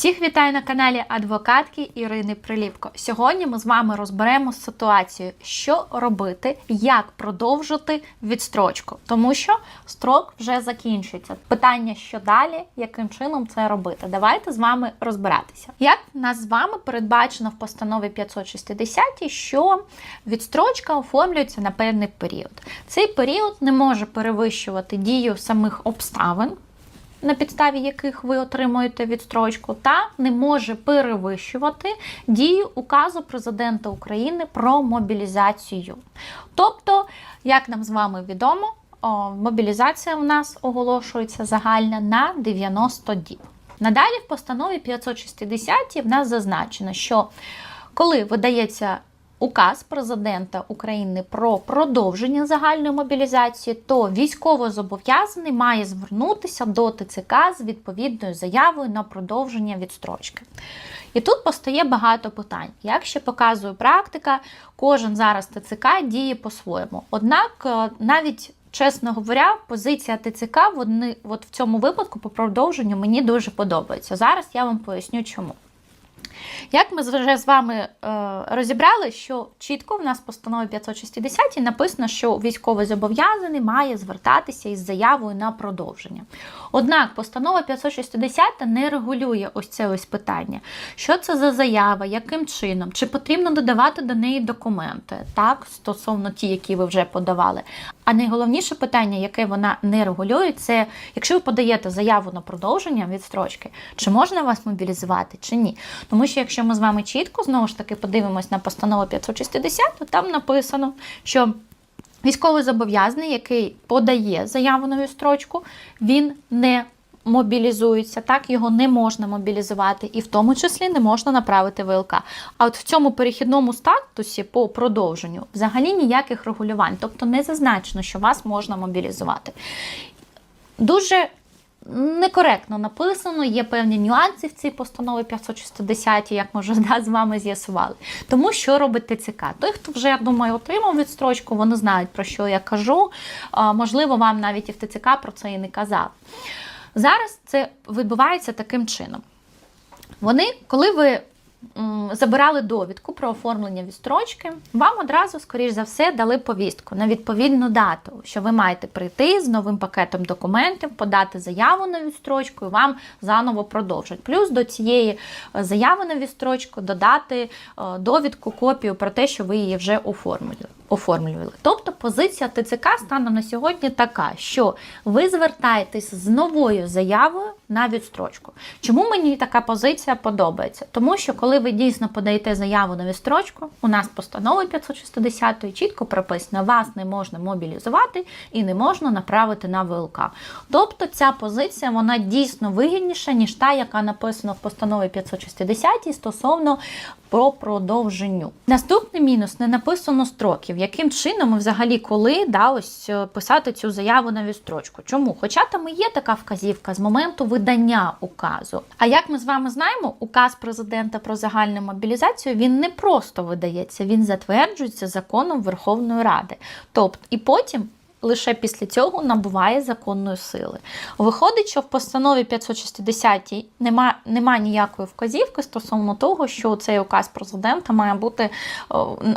Всіх вітаю на каналі адвокатки Ірини Приліпко. Сьогодні ми з вами розберемо ситуацію, що робити, як продовжити відстрочку, тому що строк вже закінчується. Питання, що далі, яким чином це робити. Давайте з вами розбиратися. Як нас з вами передбачено в постанові 560, що відстрочка оформлюється на певний період. Цей період не може перевищувати дію самих обставин на підставі яких ви отримуєте відстрочку, та не може перевищувати дію указу президента України про мобілізацію. Тобто, як нам з вами відомо, мобілізація в нас оголошується загальна на 90 діб. Надалі в постанові 560 в нас зазначено, що коли видається указ президента України про продовження загальної мобілізації, то військовозобов'язаний має звернутися до ТЦК з відповідною заявою на продовження відстрочки. І тут постає багато питань. Як ще показує практика, кожен зараз ТЦК діє по-своєму. Однак, е, навіть Чесно говоря, позиція ТЦК вони, от в цьому випадку по продовженню мені дуже подобається. Зараз я вам поясню, чому. Як ми вже з вами е, розібрали, що чітко в нас в постанові 560 написано, що військовий зобов'язаний має звертатися із заявою на продовження. Однак постанова 560 не регулює ось це ось питання. Що це за заява, яким чином, чи потрібно додавати до неї документи, так, стосовно ті, які ви вже подавали. А найголовніше питання, яке вона не регулює, це якщо ви подаєте заяву на продовження відстрочки, чи можна вас мобілізувати, чи ні. Тому що якщо ми з вами чітко знову ж таки подивимось на постанову 560, то там написано, що військовий зобов'язаний, який подає заяву на відстрочку, він не мобілізується, так його не можна мобілізувати, і в тому числі не можна направити ВЛК. А от в цьому перехідному статусі по продовженню взагалі ніяких регулювань, тобто не зазначено, що вас можна мобілізувати. Дуже некоректно написано, є певні нюанси в цій постанові 560, як ми вже да, з вами з'ясували. Тому що робить ТЦК? Той, хто вже, я думаю, отримав відстрочку, вони знають, про що я кажу. Можливо, вам навіть і в ТЦК про це і не казав. Зараз це відбувається таким чином. Вони, коли ви забирали довідку про оформлення відстрочки, вам одразу, скоріш за все, дали повістку на відповідну дату, що ви маєте прийти з новим пакетом документів, подати заяву на відстрочку і вам заново продовжать. Плюс до цієї е, заяви на відстрочку додати е, довідку, копію про те, що ви її вже оформили. Оформлювали. Тобто позиція ТЦК станом на сьогодні така, що ви звертаєтесь з новою заявою на відстрочку. Чому мені така позиція подобається? Тому що коли ви дійсно подаєте заяву на відстрочку, у нас постанови 560 чітко прописано, вас не можна мобілізувати і не можна направити на ВЛК. Тобто ця позиція вона дійсно вигідніша, ніж та, яка написана в постанові 560 стосовно про продовженню. Наступний мінус не написано строків, яким чином і взагалі коли да, ось е, писати цю заяву на відстрочку. Чому? Хоча там і є така вказівка з моменту видання указу. А як ми з вами знаємо, указ президента про загальну мобілізацію він не просто видається, він затверджується законом Верховної Ради. Тобто, і потім лише після цього набуває законної сили. Виходить, що в постанові 560 нема, нема ніякої вказівки стосовно того, що цей указ президента має бути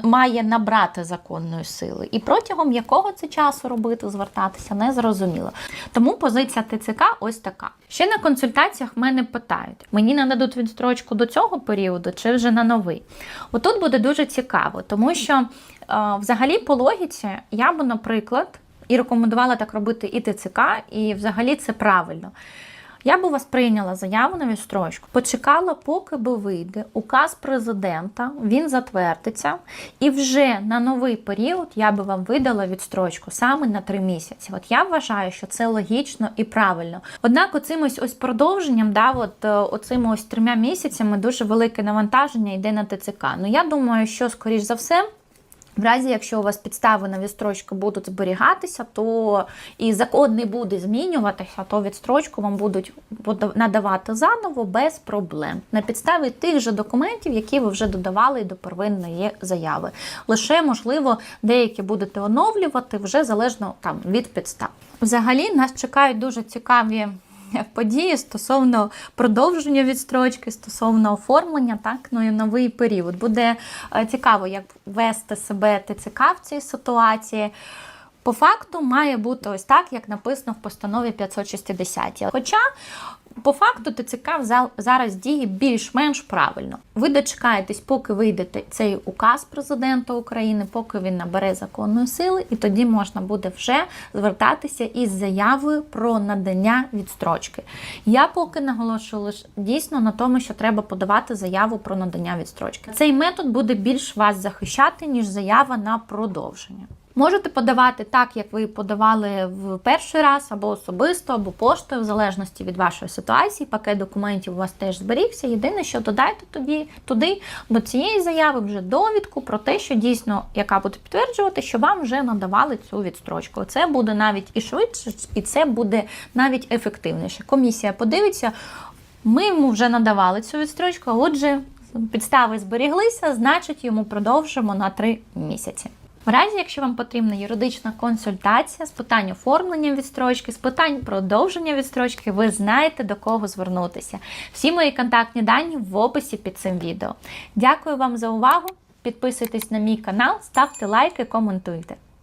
має набрати законної сили. І протягом якого це часу робити, звертатися, не зрозуміло. Тому позиція ТЦК ось така. Ще на консультаціях мене питають: мені нададуть відстрочку до цього періоду чи вже на новий. Отут буде дуже цікаво, тому що е, взагалі по логіці я би, наприклад, і рекомендувала так робити і ТЦК, і взагалі це правильно. Я би вас прийняла заяву на відстрочку, почекала, поки би вийде указ президента, він затвердиться, і вже на новий період я би вам видала відстрочку саме на три місяці. От я вважаю, що це логічно і правильно. Однак, оцим ось ось продовженням, да, от е, оцими ось трьома місяцями дуже велике навантаження йде на ТЦК. Ну я думаю, що скоріш за все. В разі, якщо у вас підстави на відстрочку будуть зберігатися, то і закон не буде змінюватися, то відстрочку вам будуть надавати заново без проблем на підставі тих же документів, які ви вже додавали до первинної заяви. Лише, можливо, деякі будете оновлювати вже залежно там від підстав. Взагалі нас чекають дуже цікаві події стосовно продовження відстрочки, стосовно оформлення, так, ну і новий період. Буде е, цікаво, як вести себе ТЦК в цій ситуації. По факту має бути ось так, як написано в постанові 560. Хоча по факту ТЦК зараз діє більш-менш правильно. Ви дочекаєтесь, поки вийде цей указ президента України, поки він набере законної сили, і тоді можна буде вже звертатися із заявою про надання відстрочки. Я поки наголошую лише дійсно на тому, що треба подавати заяву про надання відстрочки. Цей метод буде більш вас захищати, ніж заява на продовження. Можете подавати так, як ви подавали в перший раз, або особисто, або поштою, в залежності від вашої ситуації. Пакет документів у вас теж зберігся. Єдине, що додайте тоді туди до цієї заяви вже довідку про те, що дійсно яка буде підтверджувати, що вам вже надавали цю відстрочку. Це буде навіть і швидше, і це буде навіть ефективніше. Комісія подивиться. Ми йому вже надавали цю відстрочку, отже, підстави зберіглися, значить йому продовжимо на три місяці. В разі, якщо вам потрібна юридична консультація з питань оформлення відстрочки, з питань продовження відстрочки, ви знаєте до кого звернутися. Всі мої контактні дані в описі під цим відео. Дякую вам за увагу. Підписуйтесь на мій канал, ставте лайки, коментуйте.